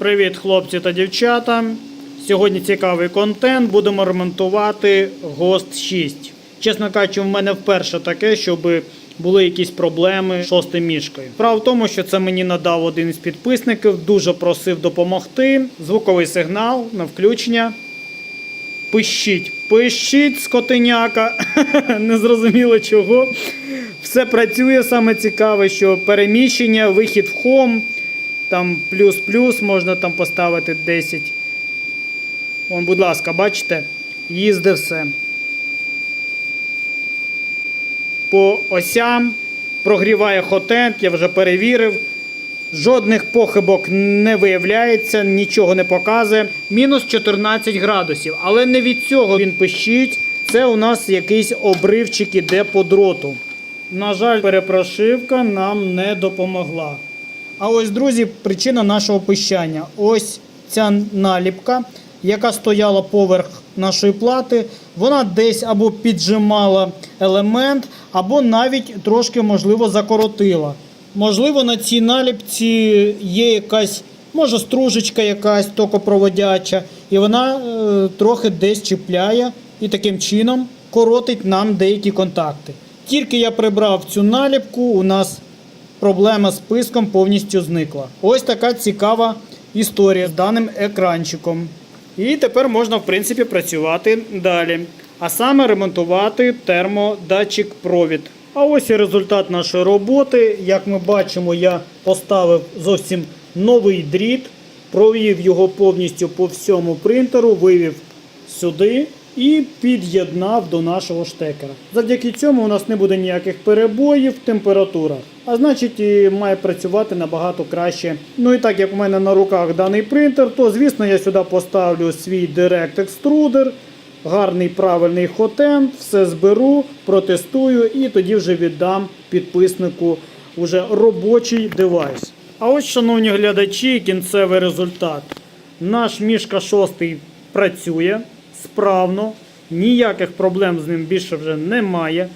Привіт, хлопці та дівчата. Сьогодні цікавий контент. Будемо ремонтувати Ghost 6. Чесно кажучи, в мене вперше таке, щоб були якісь проблеми з шостим мішкою. Справа в тому, що це мені надав один із підписників, дуже просив допомогти. Звуковий сигнал на включення. Пищить, пищить скотиняка. Незрозуміло чого. Все працює саме цікаве, що переміщення, вихід в хом, там плюс-плюс, можна там поставити 10. Вон, будь ласка, бачите, їзде все. По осям прогріває хотент, я вже перевірив. Жодних похибок не виявляється, нічого не показує. Мінус 14 градусів. Але не від цього він пищить. Це у нас якийсь обривчик іде по дроту. На жаль, перепрошивка нам не допомогла. А ось, друзі, причина нашого пищання. Ось ця наліпка, яка стояла поверх нашої плати, вона десь або піджимала елемент, або навіть трошки, можливо, закоротила. Можливо, на цій наліпці є якась, може, стружечка якась токопроводяча, і вона е, трохи десь чіпляє і таким чином коротить нам деякі контакти. Тільки я прибрав цю наліпку, у нас проблема з писком повністю зникла. Ось така цікава історія з даним екранчиком. І тепер можна, в принципі, працювати далі. А саме ремонтувати термодатчик провід. А ось і результат нашої роботи. Як ми бачимо, я поставив зовсім новий дріт, провів його повністю по всьому принтеру, вивів сюди і під'єднав до нашого штекера. Завдяки цьому у нас не буде ніяких перебоїв в температурах. А значить, і має працювати набагато краще. Ну і так як у мене на руках даний принтер, то звісно я сюди поставлю свій Direct Extruder, гарний правильний хотент, все зберу, протестую і тоді вже віддам підписнику уже робочий девайс. А ось, шановні глядачі, кінцевий результат. Наш мішка 6 працює справно, ніяких проблем з ним більше вже немає.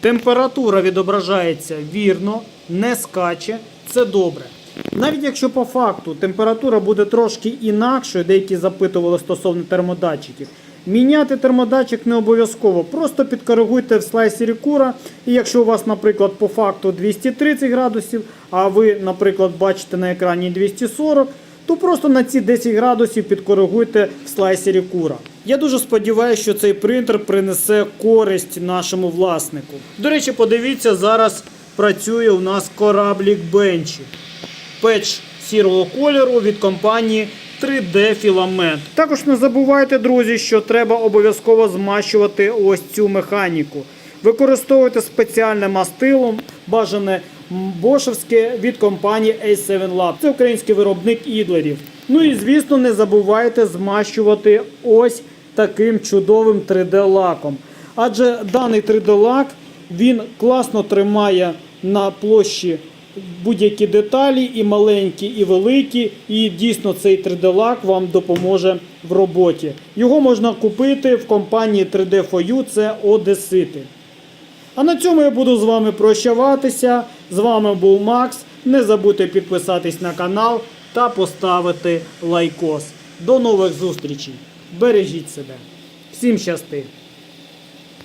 Температура відображається вірно, не скаче, це добре. Навіть якщо по факту температура буде трошки інакшою, деякі запитували стосовно термодатчиків. Міняти термодатчик не обов'язково, просто підкоригуйте в слайсері кура. І якщо у вас, наприклад, по факту 230 градусів, а ви, наприклад, бачите на екрані 240, то просто на ці 10 градусів підкоригуйте в слайсері кура. Я дуже сподіваюся, що цей принтер принесе користь нашому власнику. До речі, подивіться, зараз працює у нас кораблік Бенчі. Печ сірого кольору від компанії 3D Filament. Також не забувайте, друзі, що треба обов'язково змащувати ось цю механіку. Використовуйте спеціальне мастило, бажане бошевське від компанії A7 Lab. Це український виробник ідлерів. Ну і звісно, не забувайте змащувати ось таким чудовим 3D-лаком. Адже даний 3D-лак він класно тримає на площі будь-які деталі, і маленькі, і великі. І дійсно цей 3D-лак вам допоможе в роботі. Його можна купити в компанії 3D For You, це Одесити. А на цьому я буду з вами прощаватися. З вами був Макс. Не забудьте підписатись на канал та поставити лайкос. До нових зустрічей. Бережіть себе. Всім щасти!